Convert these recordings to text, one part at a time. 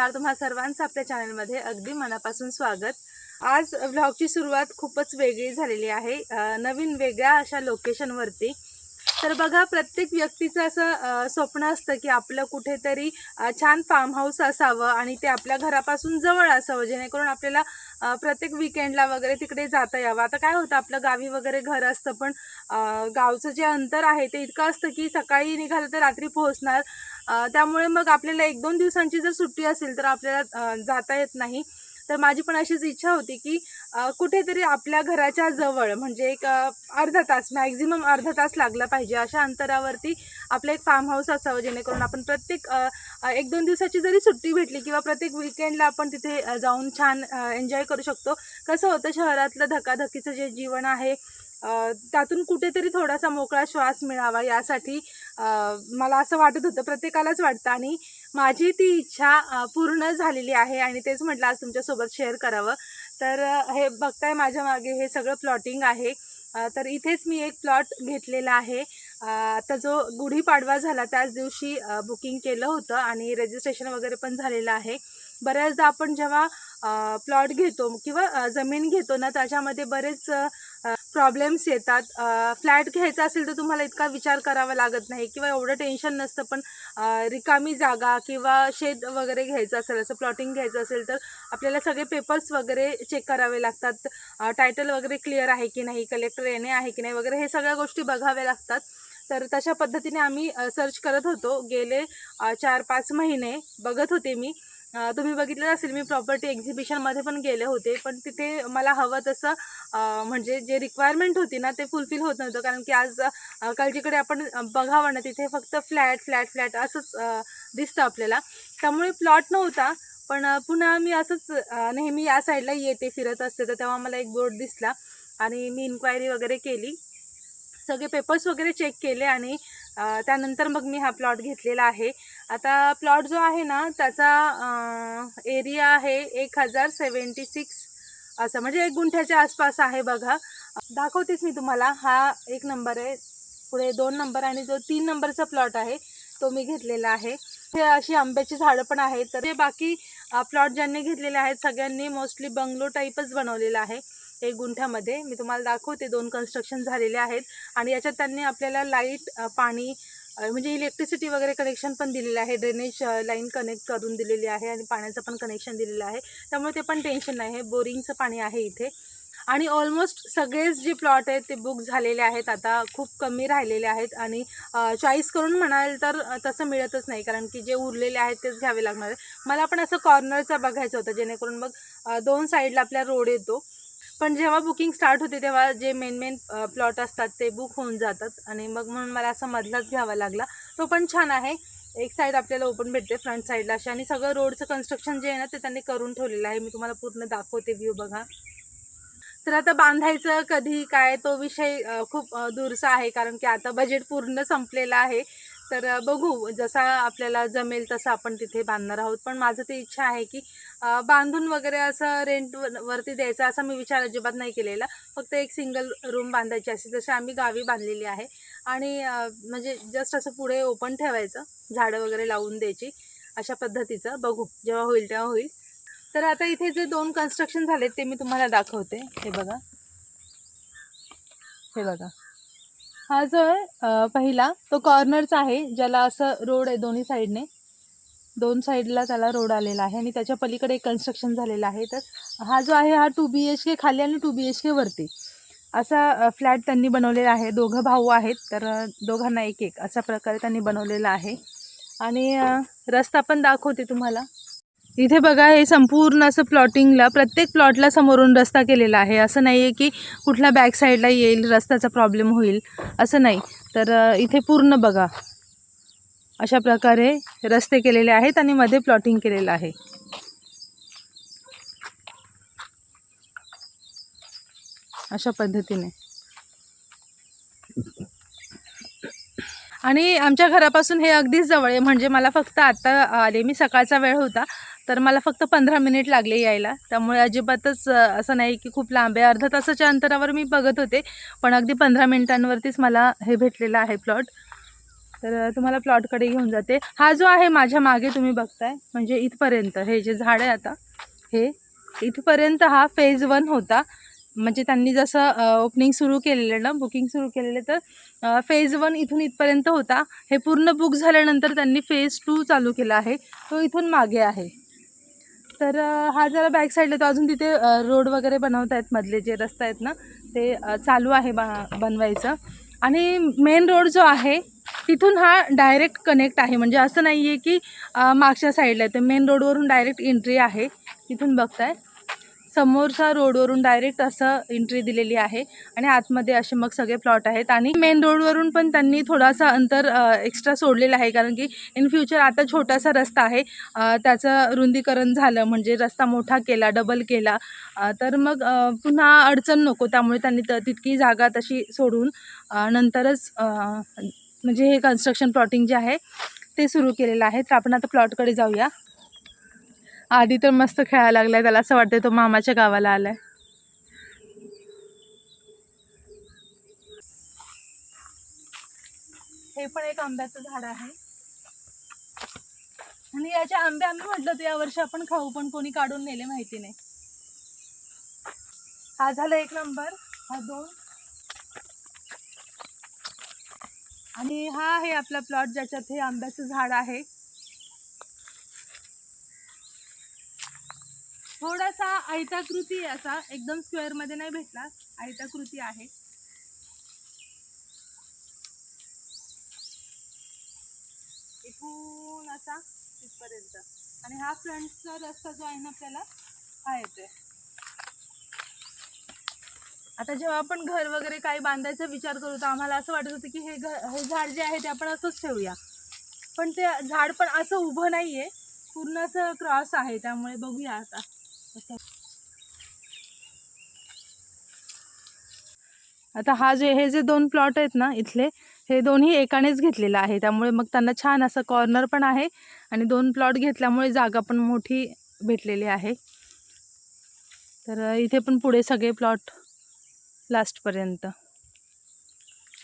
नमस्कार. तुम्हा सर्वांचं आपल्या चॅनलमध्ये अगदी मनापासून स्वागत. आज व्लॉगची सुरुवात खूपच वेगळी झालेली आहे. नवीन वेगळ्या अशा लोकेशनवरती तर बघा प्रत्येक व्यक्तीचं असं स्वप्न असतं की आपलं कुठेतरी छान फार्म हाऊस असावं आणि ते आपल्या घरापासून जवळ असावं जेणेकरून आपल्याला प्रत्येक विकेंडला वगैरे तिकडे जाता यावं. आता काय होतं आपलं गावी वगैरे घर असतं पण गावचं जे अंतर आहे ते इतकं असतं की सकाळी निघालं तर रात्री पोहोचणार. त्यामुळे मग आपल्याला एक दोन दिवसांची जर सुट्टी असेल तर आपल्याला जाता येत नाही. तर माझी पण अशीच इच्छा होती की कुठेतरी आपल्या घराच्या जवळ म्हणजे एक अर्धा तास मॅक्झिमम अर्धा तास लागला पाहिजे अशा अंतरावरती आपलं एक फार्म हाऊस असावं जेणेकरून आपण प्रत्येक एक दोन दिवसाची जरी सुट्टी भेटली किंवा प्रत्येक विकेंडला आपण तिथे जाऊन छान एन्जॉय करू शकतो. कसं होतं शहरातलं धकाधकीचं जे जीवन आहे त्यातून कुठेतरी थोडासा मोकळा श्वास मिळावा यासाठी मला असं वाटत होतं प्रत्येकालाच वाटतं. आणि माझी ती इच्छा पूर्ण झालेली आहे आणि तेच म्हटलं आज तुमच्यासोबत शेअर करावं. तर हे बघताय माझ्या मागे हे सगळं प्लॉटिंग आहे. तर इथेच मी एक प्लॉट घेतलेला आहे. आता जो गुढीपाडवा झाला त्याच दिवशी बुकिंग केलं होतं आणि रजिस्ट्रेशन वगैरे पण झालेलं आहे. बऱ्याचदा आपण जेव्हा प्लॉट घेतो किंवा जमीन घेतो ना त्याच्यामध्ये बरेच प्रॉब्लेम्स येतात. फ्लॅट घ्यायचा असेल तर तुम्हाला इतका विचार करावा लागत नाही किंवा एवढं टेन्शन नसतं. पण रिकामी जागा किंवा शेत वगैरे घ्यायचं असेल असं प्लॉटिंग घ्यायचं असेल तर आपल्याला सगळे पेपर्स वगैरे चेक करावे लागतात. टायटल वगैरे क्लिअर आहे की नाही कलेक्टर येणे आहे की नाही वगैरे हे सगळ्या गोष्टी बघाव्या लागतात. तर तशा पद्धतीने आम्ही सर्च करत होतो. गेले चार पाच महिने बघत होते मी. तुम्ही बघितलं असेल मी प्रॉपर्टी एक्झिबिशनमध्ये पण गेले होते पण तिथे मला हवं तसं म्हणजे जे रिक्वायरमेंट होती ना ते फुलफिल होत नव्हतं. कारण की आज अ, कालजीकडे आपण बघावं ना तिथे फक्त फ्लॅट फ्लॅट फ्लॅट असंच दिसतं आपल्याला. त्यामुळे प्लॉट नव्हता पण पुन्हा मी असंच नेहमी या साईडला येते फिरत असते. तर तेव्हा मला एक बोर्ड दिसला आणि मी इन्क्वायरी वगैरे केली. सगळे पेपर्स वगैरे चेक केले आणि त्यानंतर मग मी हा प्लॉट घेतलेला आहे. आता प्लॉट जो आहे ना त्याचा एरिया आहे एक हजार सेवन्टी सिक्स असं म्हणजे एक गुंठ्याच्या आसपास आहे बघा. दाखवतेच मी तुम्हाला. हा एक नंबर आहे. पुढे दोन नंबर आणि जो तीन नंबरचा प्लॉट आहे तो मी घेतलेला आहे. हे अशी आंब्याची झाडं पण आहेत. तर हे बाकी प्लॉट ज्यांनी घेतलेले आहेत सगळ्यांनी मोस्टली बंगलो टाईपच बनवलेला आहे. एक गुंठ्यामध्ये. मी तुम्हाला दाखवते. दोन कन्स्ट्रक्शन झालेले आहेत. आणि याच्यात त्यांनी आपल्याला लाइट पाणी म्हणजे इलेक्ट्रिसिटी वगैरे कनेक्शन पण दिलेलं आहे. ड्रेनेज लाईन कनेक्ट करून दिलेली आहे आणि पाण्याचं पण कनेक्शन दिलेलं आहे. त्यामुळे ते पण टेन्शन नाही आहे. बोरिंगचं पाणी आहे इथे. आणि ऑलमोस्ट सगळेच जे प्लॉट आहेत ते बुक झालेले आहेत. आता खूप कमी राहिलेले आहेत आणि चॉईस करून म्हणाल तर तसं मिळतच नाही. कारण की जे उरलेले आहेत तेच घ्यावे लागणार आहे मला पण असं कॉर्नरचं बघायचं होतं. जेणेकरून मग दोन साईडला आपला रोड येतो. पण जेव्हा बुकिंग स्टार्ट होते तेव्हा जे मेन मेन प्लॉट असतात ते बुक होऊन जातात. आणि मग म्हणून मला असं मधलाच घ्यावा लागला. तो पण छान आहे. एक साईड आपल्याला ओपन भेटते फ्रंट साईडला अशी. आणि सगळं रोडचं कन्स्ट्रक्शन जे आहे ना ते त्यांनी करून ठेवलेलं आहे. मी तुम्हाला पूर्ण दाखवते व्ह्यू बघा. तर आता बांधायचं कधी काय तो विषय खूप दूरचा आहे. कारण की आता बजेट पूर्ण संपलेलं आहे. तर बघू. जसा आपल्याला जमेल तसं आपण तिथे बांधणार आहोत. पण माझं ते इच्छा आहे की बांधून वगैरे असं रेंट वरती द्यायचं असा मी विचार अजिबात नाही केलेला. फक्त एक सिंगल रूम बांधायची अशी जशी आम्ही गावी बांधलेली आहे. आणि म्हणजे जस्ट असं पुढे ओपन ठेवायचं झाडं वगैरे लावून द्यायची अशा पद्धतीचं. बघू जेव्हा होईल तेव्हा होईल. तर आता इथे जे दोन कन्स्ट्रक्शन झालेत ते मी तुम्हाला दाखवते. हे बघा. हे बघा. हा जो आहे पहिला तो कॉर्नरचा आहे ज्याला असं रोड आहे दोन्ही साईडने दोन साईडला त्याला रोड आलेला आहे आणि त्याच्या पलीकडे एक कन्स्ट्रक्शन झालेलं आहे. तर हा जो आहे हा टू बी एच के खाली आणि टू बी एच के वरती. असा फ्लॅट त्यांनी बनवलेला आहे. दोघं भाऊ आहेत तर दोघांना एक एक अशा प्रकारे त्यांनी बनवलेला आहे. आणि रस्ता पण दाखवते तुम्हाला. इथे बघा हे संपूर्ण असं प्लॉटिंगला प्रत्येक प्लॉटला समोरून रस्ता केलेला आहे. असं नाही आहे की कुठल्या बॅक साईडला येईल रस्त्याचा प्रॉब्लेम होईल. असं नाही. तर इथे पूर्ण बघा. अशा प्रकारे रस्ते केलेले आहेत आणि मध्ये प्लॉटिंग केलेलं आहे. अशा पद्धतीने. आणि आमच्या घरापासून हे अगदीच जवळ आहे. म्हणजे मला फक्त आत्ता आले. मी सकाळचा वेळ होता तर मला फक्त पंधरा मिनिट लागले यायला. त्यामुळे अजिबातच असं नाही की खूप लांब आहे. अर्धा तासाच्या अंतरावर मी बघत होते पण अगदी पंधरा मिनिटांवरतीच मला हे भेटलेलं आहे प्लॉट तर तुम्हाला प्लॉटकडे घेऊन जाते. हा जो आहे माझ्या मागे तुम्ही बघताय म्हणजे इथपर्यंत. हे जे झाड आहे आता हे इथपर्यंत हा फेज वन होता. म्हणजे त्यांनी जसं ओपनिंग सुरू केलेलं ना बुकिंग सुरू केलेलं तर फेज वन इथून इथपर्यंत होता. हे पूर्ण बुक झाल्यानंतर त्यांनी फेज टू चालू केला आहे. तो इथून मागे आहे. तर हा जरा बॅक साईडला तो अजून तिथे रोड वगैरे बनवत आहेत मधले जे रस्ता आहेत ना ते चालू आहे बा बनवायचं. आणि मेन रोड जो आहे तिथून हा डायरेक्ट कनेक्ट आहे. म्हणजे असं नाही आहे की मागच्या साईडला आहे. ते मेन रोडवरून डायरेक्ट एंट्री आहे. तिथून बघताय. समोरच्या रोडवरून डायरेक्ट असं एंट्री दिलेली आहे. आणि आतमध्ये असे मग सगळे प्लॉट आहेत. आणि मेन रोडवरून पण त्यांनी थोडासा अंतर एक्स्ट्रा सोडलेलं आहे. कारण की इन फ्युचर आता छोटासा रस्ता आहे. त्याचं रुंदीकरण झालं. म्हणजे रस्ता मोठा केला डबल केला. तर मग पुन्हा अडचण नको. त्यामुळे त्यांनी त तितकी जागा तशी सोडून नंतरच म्हणजे हे कन्स्ट्रक्शन प्लॉटिंग जे आहे ते सुरू केलेलं आहे. तर आपण आता प्लॉटकडे जाऊया. आधी तर मस्त खेळायला लागलाय. त्याला असं वाटतंय तो मामाच्या गावाला आलाय. हे पण एक आंब्याचं झाड आहे. आणि याचे आंबे आम्ही म्हटलं तर यावर्षी आपण खाऊ पण कोणी काढून नेले माहिती नाही. हा झाला एक नंबर. हा दोन. आणि हा आहे आपला प्लॉट ज्याच्यात हे आंब्याचं झाड आहे. थोडासा आयताकृती आहे असा एकदम स्क्वेअरमध्ये नाही भेटला आयताकृती आहे. इथून असा तिथपर्यंत. आणि हा फ्रंटचा रस्ता जो आहे ना आपल्याला हा येतोय. आता जेव्हा आपण घर वगैरे काही बांधायचा विचार करू तर आम्हाला असं वाटत होतं की हे घर हे झाड जे आहे ते आपण असंच ठेवूया. पण ते झाड पण असं उभं नाही आहे पूर्ण असं क्रॉस आहे. त्यामुळे बघूया आता. आता हा जे हे जे दोन प्लॉट आहेत ना इथले हे दोन्ही एकानेच घेतलेलं आहे. त्यामुळे मग त्यांना छान असं कॉर्नर पण आहे आणि दोन प्लॉट घेतल्यामुळे जागा पण मोठी भेटलेली आहे. तर इथे पण पुढे सगळे प्लॉट लास्टपर्यंत.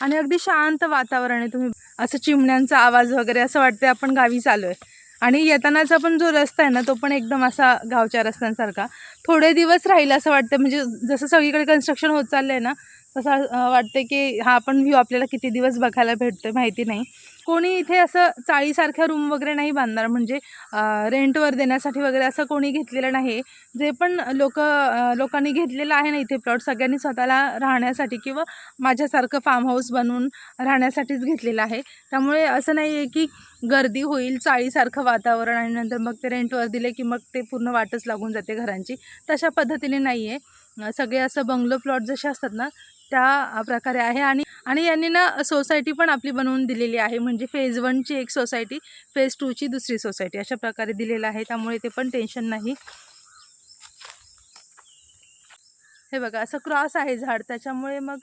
आणि अगदी शांत वातावरण आहे तुम्ही. असं चिमण्यांचा आवाज वगैरे असं वाटतं आपण गावी चालू आहे. आणि येतानाचा पण जो रस्ता आहे ना तो पण एकदम असा गावच्या रस्त्यांसारखा. थोडे दिवस राहील असं वाटतं म्हणजे जसं सगळीकडे कन्स्ट्रक्शन होत चाललं आहे ना तसं वाटतं की हा पण व्ह्यू आपल्याला किती दिवस बघायला भेटतो माहिती नाही. कोणी इथे असं चाळीसारख्या रूम वगैरे नाही बांधणार? म्हणजे रेंटवर देण्यासाठी वगैरे असं कोणी घेतलेलं नाही. जे पण लोक लोकांनी घेतलेलं आहे ना इथे प्लॉट सगळ्यांनी स्वतःला राहण्यासाठी किंवा माझ्यासारखं फार्म हाऊस बनवून राहण्यासाठीच घेतलेलं आहे. त्यामुळे असं नाही आहे की गर्दी होईल चाळीसारखं वातावरण आणि नंतर मग ते रेंटवर दिले की मग ते पूर्ण वाटच लागून जाते घरांची. तशा पद्धतीने नाही आहे सगळे असं बंगलो प्लॉट जसे असतात ना त्या प्रकारे आहे. आणि आणि यांनी ना सोसायटी पण आपली बनवून दिलेली आहे. म्हणजे फेज वनची एक सोसायटी फेज टूची दुसरी सोसायटी अशा प्रकारे दिलेलं आहे. त्यामुळे ते पण टेन्शन नाही. हे बघा असं क्रॉस आहे झाड. त्याच्यामुळे मग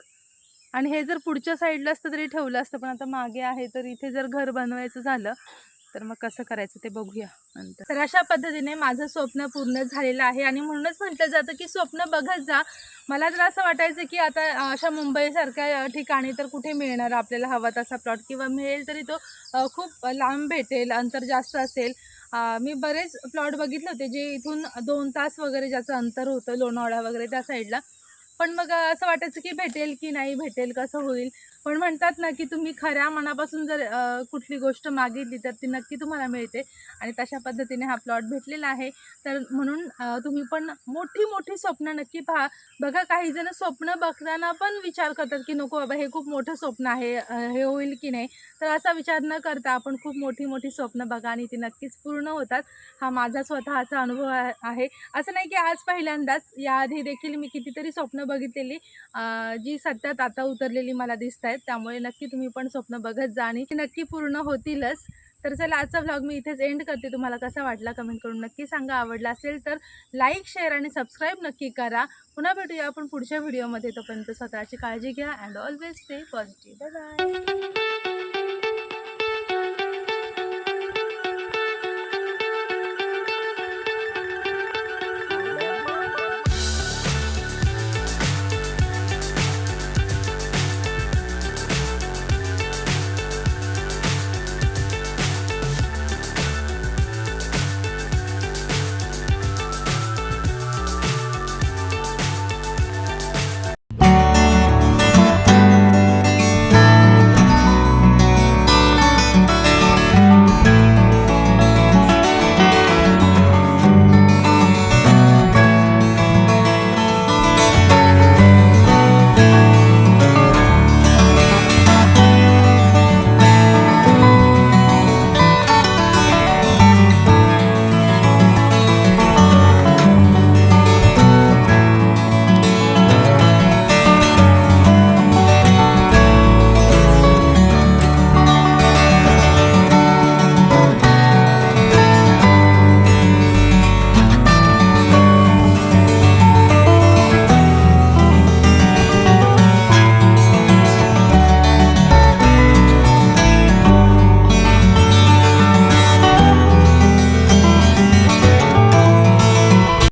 आणि हे जर पुढच्या साईडला असतं तरी ठेवलं असतं. पण आता मागे आहे तर इथे जर घर बनवायचं झालं तर मग कसं करायचं ते बघूया नंतर. तर अशा पद्धतीने माझं स्वप्न पूर्ण झालेलं आहे आणि म्हणूनच म्हटलं जातं की स्वप्न बघत जा. मला तर असं वाटायचं की आता अशा मुंबईसारख्या ठिकाणी तर कुठे मिळणार आपल्याला हवा तसा प्लॉट किंवा मिळेल तरी तो खूप लांब भेटेल अंतर जास्त असेल. मी बरेच प्लॉट बघितले होते जे इथून दोन तास वगैरे ज्याचं अंतर होतं लोणावळा वगैरे त्या साईडला पण मग असं वाटायचं की भेटेल की नाही भेटेल कसं होईल? पण म्हणतात ना की तुम्ही खऱ्या मनापासून जर कुठली गोष्ट मागितली तर ती नक्की तुम्हाला मिळते. आणि तशा पद्धतीने हा प्लॉट भेटलेला आहे. तर म्हणून तुम्ही पण मोठी मोठी स्वप्न नक्की पहा. बघा काही जण स्वप्न बघताना पण विचार करतात की नको बाबा हे खूप मोठं स्वप्न आहे हे होईल की नाही? तर असा विचार न करता आपण खूप मोठी मोठी स्वप्न बघा आणि ती नक्कीच पूर्ण होतात. हा माझा स्वतःचा अनुभव आहे- असं नाही की आज पहिल्यांदाच याआधी देखील मी कितीतरी स्वप्न बघितलेली. जी सत्यात आता उतरलेली मला दिसत आहेत त्यामुळे नक्की तुम्ही पण स्वप्न बघत जा आणि नक्की पूर्ण होतीलच. तर चला आजचा व्लॉग मी इथेच एंड करते. तुम्हाला कसा वाटला कमेंट करून नक्की सांगा. आवडला असेल तर लाईक शेअर आणि सबस्क्राईब नक्की करा. पुन्हा भेटूया आपण पुढच्या व्हिडिओमध्ये तोपर्यंत स्वतःची काळजी घ्या and always stay positive bye